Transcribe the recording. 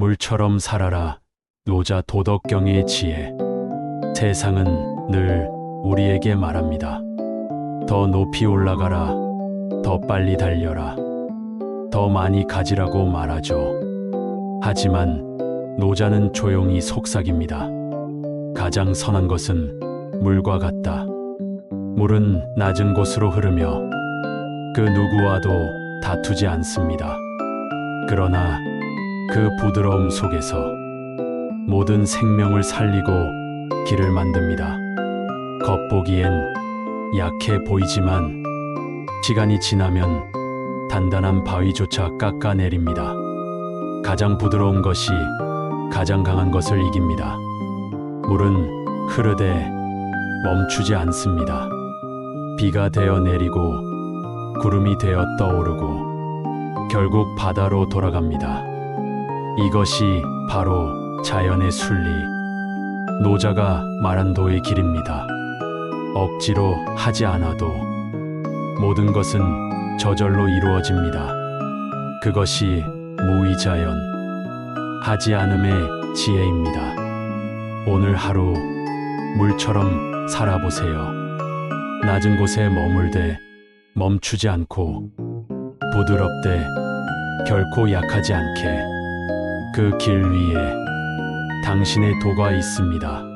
물처럼 살아라. 노자 도덕경의 지혜. 세상은 늘 우리에게 말합니다. 더 높이 올라가라. 더 빨리 달려라. 더 많이 가지라고 말하죠. 하지만 노자는 조용히 속삭입니다. 가장 선한 것은 물과 같다. 물은 낮은 곳으로 흐르며 그 누구와도 다투지 않습니다. 그러나 그 부드러움 속에서 모든 생명을 살리고 길을 만듭니다. 겉보기엔 약해 보이지만 시간이 지나면 단단한 바위조차 깎아내립니다. 가장 부드러운 것이 가장 강한 것을 이깁니다. 물은 흐르되 멈추지 않습니다. 비가 되어 내리고 구름이 되어 떠오르고 결국 바다로 돌아갑니다. 이것이 바로 자연의 순리, 노자가 말한 도의 길입니다. 억지로 하지 않아도 모든 것은 저절로 이루어집니다. 그것이 무의자연, 하지 않음의 지혜입니다. 오늘 하루 물처럼 살아보세요. 낮은 곳에 머물되 멈추지 않고 부드럽되 결코 약하지 않게 그 길 위에 당신의 도가 있습니다.